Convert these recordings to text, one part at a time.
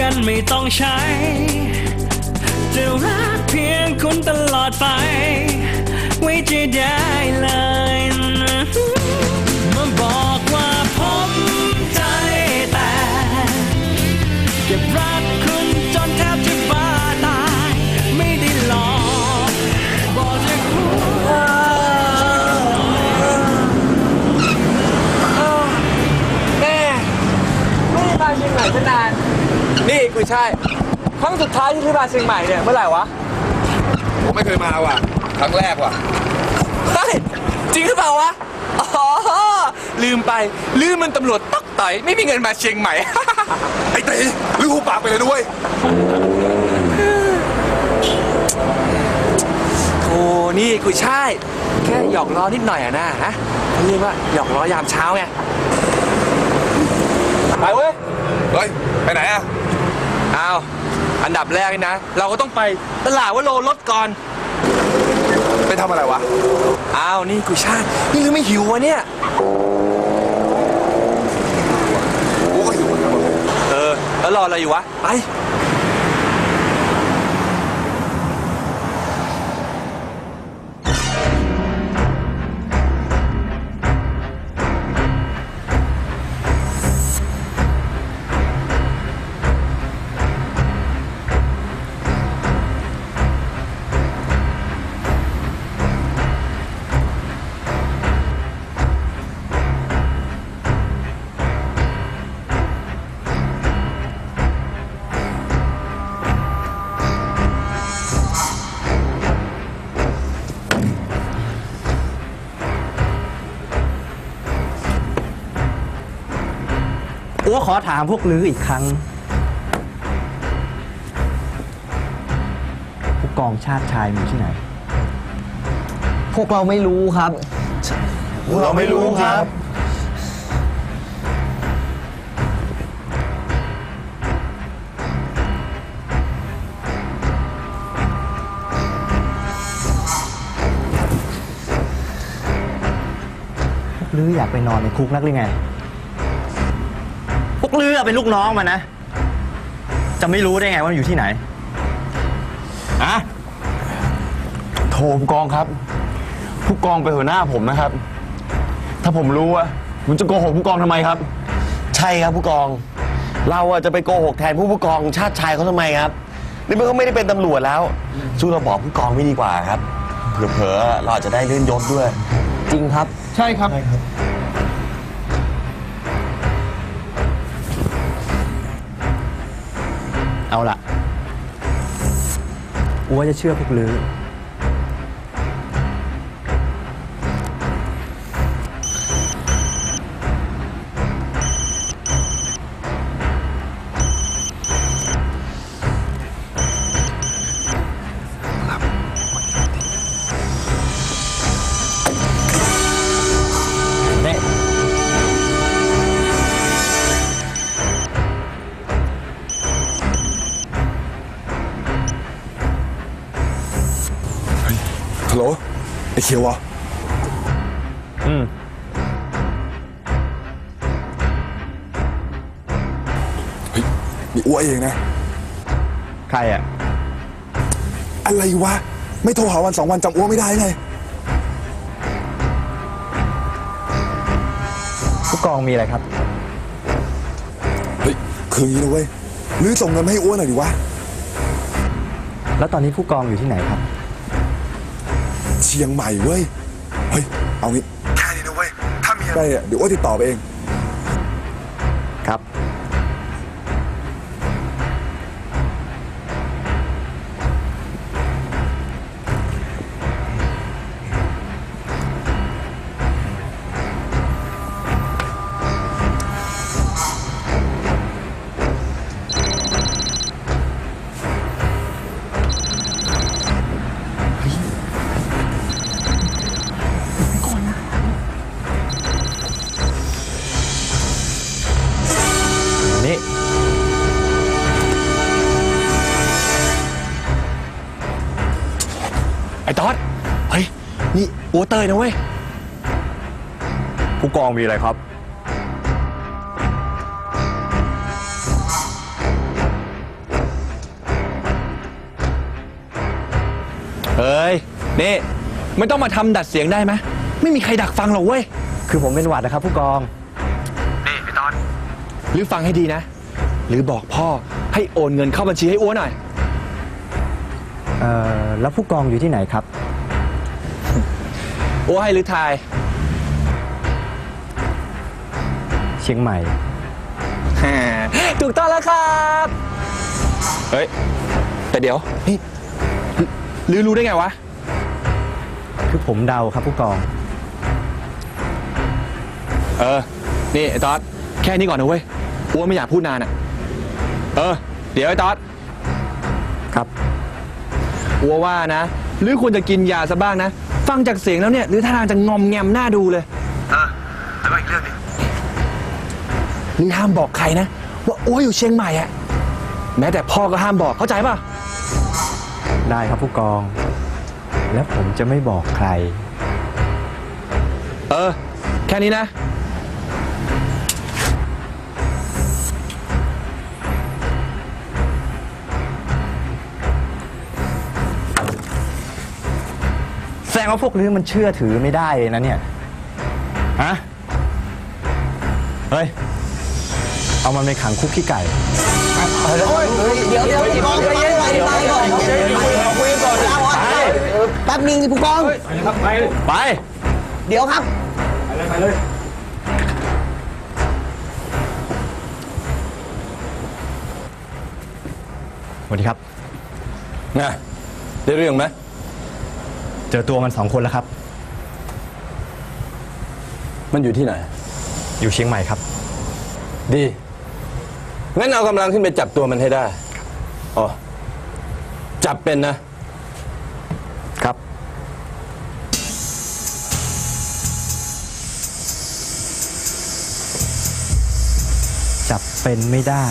กันไม่ต้องใช้ จะรักเพียงคุณตลอดไป กุยช่ายครั้งสุดท้ายที่พี่มาเชียงใหม่เนี่ยเมื่อไหร่วะผมไม่เคยมาว่ะ ครั้งแรกว่ะ เฮ้ยจริงหรือเปล่าวะ อ๋อ ลืมไป ลืมมันตำรวจตักต่อย ไม่มีเงินมาเชียงใหม่ ไอ้ตีลืมหูปากไปเลยด้วย โอ้นี่กุยช่าย แค่หยอกล้อนิดหน่อยอะนะฮะเขาเรียกว่าหยอกล้อยามเช้าไง ไปเว้ย เฮ้ย ไปไหนอะ อ้าวอันดับแรกนี่นะ เราก็ต้องไปตลาดวโรรถก่อน ไปทำอะไรวะ อ้าวนี่กุยช่ายนี่ลืมไม่หิววะเนี่ยกูก็หิวเหมือนกันว่ะเออ แล้วรออะไรอยู่วะ ไป อัวขอถามพวกลืออีกครั้ง ผู้กองชาติชายมีที่ไหน พวกเราไม่รู้ครับ เราไม่รู้ครับ พวกลืออยากไปนอนในคุกนักหรือไงพ วกลือเป็นลูกน้องมันนะ จะไม่รู้ได้ไงว่ามันอยู่ที่ไหนอะโถผู้กองครับ ผู้กองเป็นหัวหน้าผมนะครับ ถ้าผมรู้อะผมจะโกหกผู้กองทำไมครับ ใช่ครับผู้กอง เราอะจะไปโกหกแทนผู้ผู้กองชาติชายเขาทำไมครับ นี่มันก็ไม่ได้เป็นตำรวจแล้วสู้เราบอกผู้กองไม่ดีกว่าครับ เผลอๆเราอาจจะได้เลื่อนยศด้วย จริงครับ ใช่ครับ อัวจะเชื่อพวกลือ ฮัลโหลไอ้เขียววะอืมเฮ้ยนี่อ้วเองนะ ใครอะ อะไรวะ ไม่โทรหาวันสองวันจำอ้วไม่ได้ไงผู้กองมีอะไรครับ เฮ้ย คืออย่างนี้นะเว้ยลือส่งเงินมาให้อ้วนหน่อยดิวะ แล้วตอนนี้ผู้กองอยู่ที่ไหนครับเชียงใหม่เว้ย เฮ้ย เอางี้แค่นี้นะเว้ย ถ้ามีอะไรอะเดี๋ยวอ้วนติดต่อไปเอง ครับ นี่อัวเตยนะเว้ย ผู้กองมีอะไรครับ เฮ้ย นี่ ไม่ต้องมาทำดัดเสียงได้ไหมไม่มีใครดักฟังหรอกเว้ย คือผมเป็นหวัดนะครับ ผู้กอง นี่พี่ตอนหรือฟังให้ดีนะ หรือบอกพ่อให้โอนเงินเข้าบัญชีให้อ้วนหน่อย เอ่อ แล้วผู้กองอยู่ที่ไหนครับ อ้วให้หรือทาย เชียงใหม่ ถูกต้องแล้วครับ เฮ้ย แต่เดี๋ยวนี่หรือรู้ได้ไงวะ คือผมเดาครับผู้กอง เออ นี่ไอ้ตอดแค่นี้ก่อนนะเว้ยอ้วนไม่อยากพูดนานอะ เออ เดี๋ยวไอ้ตอดครับอ้วว่านะ หรือควรจะกินยาซะบ้างนะ ฟังจากเสียงแล้วเนี่ยหรือท่าทางจะงอมแงมหน้าดูเลย เออแล้วก็อีกเรื่องนึงหรือห้ามบอกใครนะ ว่าอ้วอยู่เชียงใหม่อะแม้แต่พ่อก็ห้ามบอกเข้าใจป่ะ ได้ครับผู้กอง และผมจะไม่บอกใคร เออ แค่นี้นะ งว่าพวกนี้มันเชื่อถือไม่ได้เลยนะเนี่ยฮะเฮ้ยเอามันไปขังคุกขี้ไก่แป๊บนึงสิผู้กอง ไป เดี๋ยวครับสวัสดีครับนะได้เรื่องไหม เจอตัวมันสองคนแล้วครับ มันอยู่ที่ไหน อยู่เชียงใหม่ครับ ดี งั้นเอากำลังขึ้นไปจับตัวมันให้ได้ อ๋อ จับเป็นนะ ครับ จับเป็นไม่ได้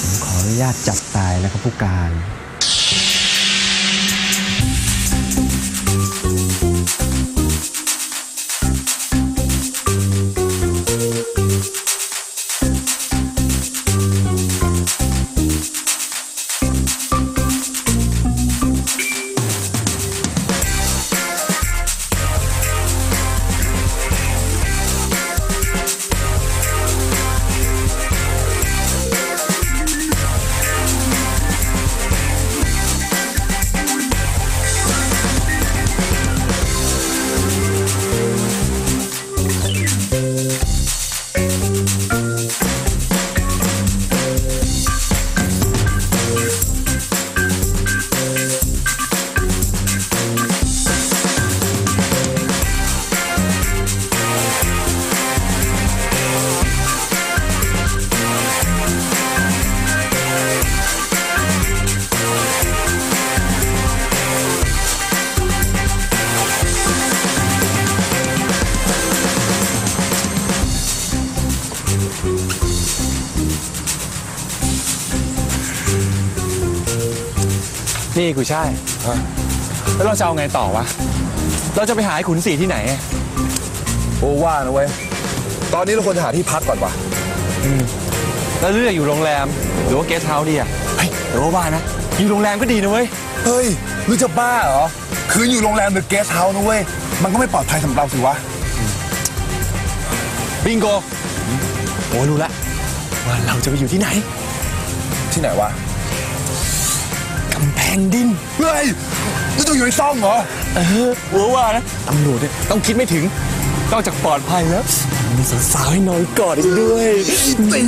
ผมขออนุญาตจับตายนะครับผู้การ นี่กุยช่ายแล้วเราจะเอาไงต่อวะ เราจะไปหาไอ้ขุนศรีที่ไหน โอ้ว่านะเว้ย ตอนนี้เราควรจะหาที่พักก่อนวะแล้วเลือกอยู่โรงแรมหรือว่าเกสต์เฮาส์ดีอะเฮ้ยแต่ว่าว่านะ อยู่โรงแรมก็ดีนะเว้ย เฮ้ยหรือจะบ้าเหรอ คืออยู่โรงแรมหรือเกสต์เฮาส์นะเว้ย มันก็ไม่ปลอดภัยสำหรับเราสิวะ บิงโก โอ้รู้ละว่าเราจะไปอยู่ที่ไหน ที่ไหนวะ กำแพงดิน เฮ้ยนี่ต้องอยู่ในซ่องเหรอ เออหัวว่านะตำรวจเนี่ยต้องคิดไม่ถึง นอกจากปลอดภัยแล้ว มีสาวๆให้นอนกอดอีกด้วย ตี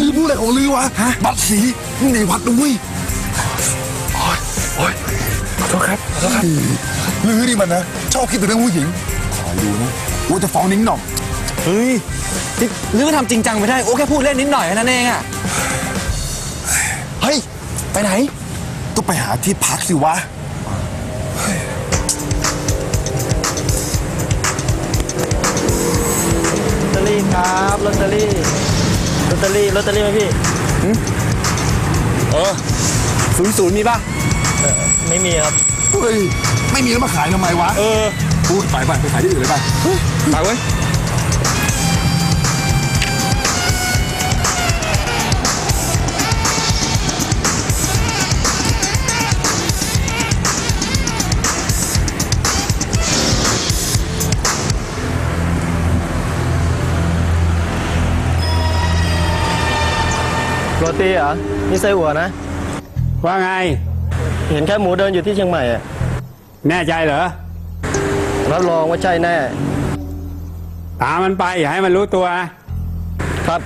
ลือพูดอะไรของลือวะฮะ บัตรสีนี่ในวัดนะเว้ยโอ๊ยโอ๊ยขอโทษครับขอโทษครับลือนี่มันนะ ชอบคิดแต่เรื่องผู้หญิงขอดูนะว่าจะฟ้องนิ้งหน่องเฮ้ยนี่หรือว่าทำจริงจังไม่ได้ โอ้แค่พูดเล่นนิดหน่อยแค่นั้นเองอะเฮ้ย ไปไหน ก็ไปหาที่พักสิวะ ลอตเตอรี่ครับลอตเตอรี่ลอตเตอรี่ลอตเตอรี่ไหมพี่ เออศูนย์ศูนย์มีป่ะ ไม่มีครับ เฮ้ย ไม่มีแล้วมาขายทำไมวะ เออ พูดไปไปไปขายที่อื่นเลยไป ไปเว้ย ตีเหรอนี่ไส้อั่วนะ ว่าไง เห็นแค่หมูเดินอยู่ที่เชียงใหม่อะแน่ใจเหรอ รับรองว่าใช่แน่ ตามมันไปอย่าให้มันรู้ตัว ครับ